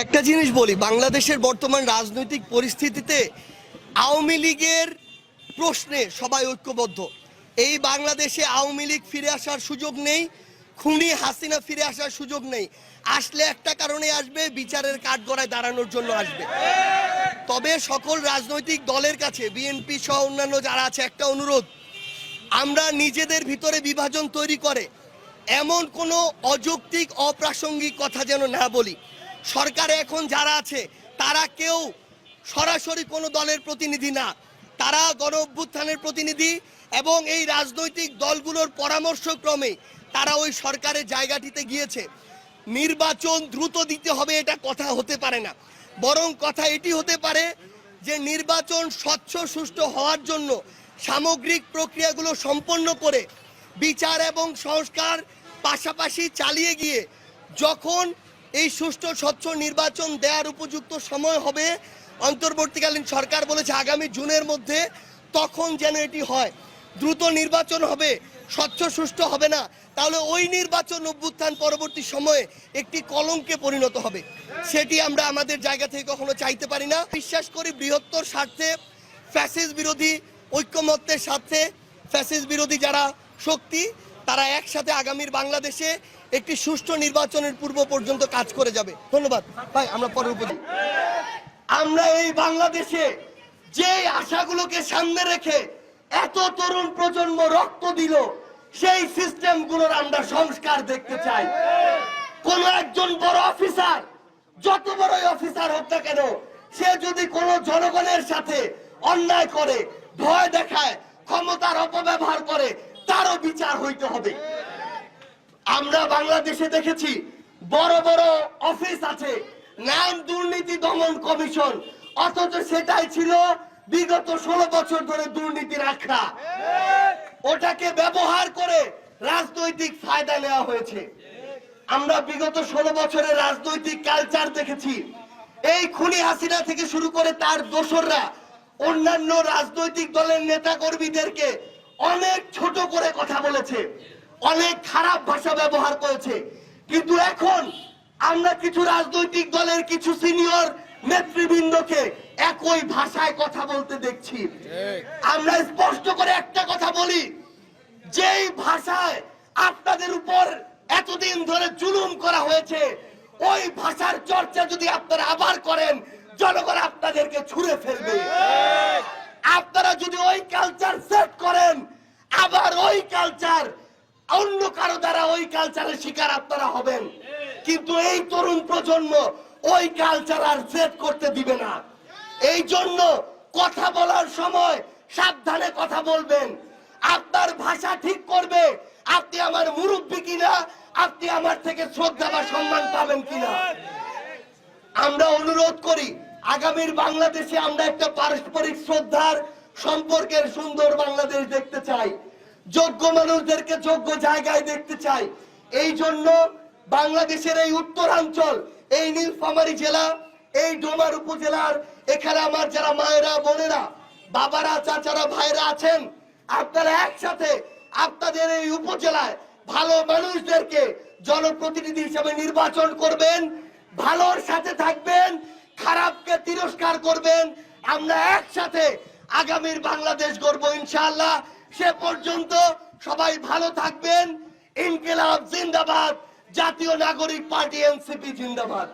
একটা জিনিস বলি, বাংলাদেশের বর্তমান রাজনৈতিক পরিস্থিতিতে আওয়ামী লীগের প্রশ্নে সবাই ঐক্যবদ্ধ। এই বাংলাদেশে আওয়ামী লীগ ফিরে আসার সুযোগ নেই, খুনি হাসিনা ফিরে আসার সুযোগ নেই। আসলে একটা কারণে আসবে, বিচারের কাঠগড়ায় দাঁড়ানোর জন্য আসবে। তবে সকল রাজনৈতিক দলের কাছে, বিএনপি সহ অন্যান্য যারা আছে, একটা অনুরোধ। আমরা নিজেদের ভিতরে বিভাজন তৈরি করে, এমন কোনো অযৌক্তিক, অপ্রাসঙ্গিক কথা যেন না বলি। সরকারে এখন যারা আছে, তারা কেউ সরাসরি কোনো দলের প্রতিনিধি না। তারা গণ অভ্যুত্থানের প্রতিনিধি এবং এই রাজনৈতিক দলগুলোর পরামর্শক্রমে তারা ওই সরকারের জায়গাটিতে গিয়েছে। নির্বাচন দ্রুত দিতে হবে এটা কথা হতে পারে না। বরং কথা এটি হতে পারে যে নির্বাচন স্বচ্ছ, সুষ্ঠু হওয়ার জন্য সামগ্রিক প্রক্রিয়াগুলো সম্পন্ন করে বিচার এবং সংস্কার পাশাপাশি চালিয়ে গিয়ে যখন এই সুষ্ঠু, স্বচ্ছ নির্বাচন দেওয়ার উপযুক্ত সময় হবে। অন্তর্বর্তীকালীন সরকার বলেছে আগামী জুনের মধ্যে তখন যেন এটি হয়। দ্রুত নির্বাচন হবে, স্বচ্ছ, সুষ্ঠু হবে না। তাহলে ওই নির্বাচন অভ্যুত্থান পরবর্তী সময়ে একটি কলঙ্কে পরিণত হবে। সেটি আমরা আমাদের জায়গা থেকে কখনো চাইতে পারি না। বিশ্বাস করি বৃহত্তর স্বার্থে ফ্যাসিস বিরোধী, ঐক্যমত্যের স্বার্থে ফ্যাসিস বিরোধী যারা শক্তি তারা একসাথে আগামীর বাংলাদেশে একটি সুষ্ঠু নির্বাচনের পূর্ব পর্যন্ত কাজ করে যাবে। ধন্যবাদ। ভাই, আমরা পরের উপর আমরা এই বাংলাদেশে যে আশাগুলোকে সামনে রেখে এত তরুণ প্রজন্ম রক্ত দিল, সেই সিস্টেমগুলোর আমরা সংস্কার দেখতে চাই। কোন একজন বড় অফিসার, যত বড়ই অফিসার হোক না কেন, সে যদি কোন জনগণের সাথে অন্যায় করে, ভয় দেখায়, ক্ষমতার অপব্যবহার করে তারও বিচার হইতে হবে। আমরা বাংলাদেশে দেখেছি, বড় বড় অফিস আছে নাম দুর্নীতি দমন কমিশন। অথচ সেটাই ছিল বিগত ষোলো বছর ধরে দুর্নীতির আখড়া। ওটাকে ব্যবহার করে রাজনৈতিক ফায়দা নেওয়া হয়েছে। আমরা বিগত ষোলো বছরের রাজনৈতিক কালচার দেখেছি। এই খুনি হাসিনা থেকে শুরু করে তার দোসররা, অন্যান্য রাজনৈতিক দলের নেতা কর্মীদেরকে অনেক ছোট করে কথা বলেছে, অনেক খারাপ ভাষা ব্যবহার করেছে। কিন্তু এখন আমরা কিছু রাজনৈতিক দলের কিছু সিনিয়র নেতৃবৃন্দকে একই ভাষায় কথা বলতে দেখছি। আমরা স্পষ্ট করে একটা কথা বলি, যেই ভাষায় আপনাদের উপর এতদিন ধরে জুলুম করা হয়েছে, ওই ভাষার চর্চা যদি আপনারা আবার করেন, জনগণ আপনাদেরকে ছুঁড়ে ফেলবে। আপনারা যদি ওই কালচার সেট করেন ওই কালচার অন্য কারও দ্বারা ওই কালচারের শিকার আপনারা হবেন। কিন্তু এই তরুণ প্রজন্ম ওই কালচার আর সেট করতে দিবে না। এই জন্য কথা বলার সময় সাবধানে কথা বলবেন। আপনার ভাষা ঠিক করবে, আপনি আমার মুরব্বী কিনা, আপনি আমার থেকে শ্রদ্ধা বা সম্মান পাবেন কিনা। আমরা অনুরোধ করি, আগামীর বাংলাদেশে আমরা একটা পারস্পরিক শ্রদ্ধার সম্পর্কের সুন্দর বাংলাদেশ দেখতে চাই। যোগ্য মানুষদেরকে যোগ্য জায়গায় দেখতে চাই। এই জন্য বাংলাদেশের এই উত্তরাঞ্চল, এই নীলফামারী জেলা, এই ডোমার উপজেলার, এখানে আমার যারা মায়েরা, বোনেরা, বাবারা, চাচারা ভাইরা আছেন, আপনারা একসাথে আপনাদের এই উপজেলায় ভালো মানুষদেরকে জনপ্রতিনিধি হিসেবে নির্বাচন করবেন, ভালোর সাথে থাকবেন, খারাপকে তিরস্কার করবেন। আমরা একসাথে আগামীর বাংলাদেশ গড়বো ইনশাআল্লাহ। সে পর্যন্ত সবাই ভালো থাকবেন। ইনকিলাব জিন্দাবাদ। জাতীয় নাগরিক পার্টি এনসিপি জিন্দাবাদ।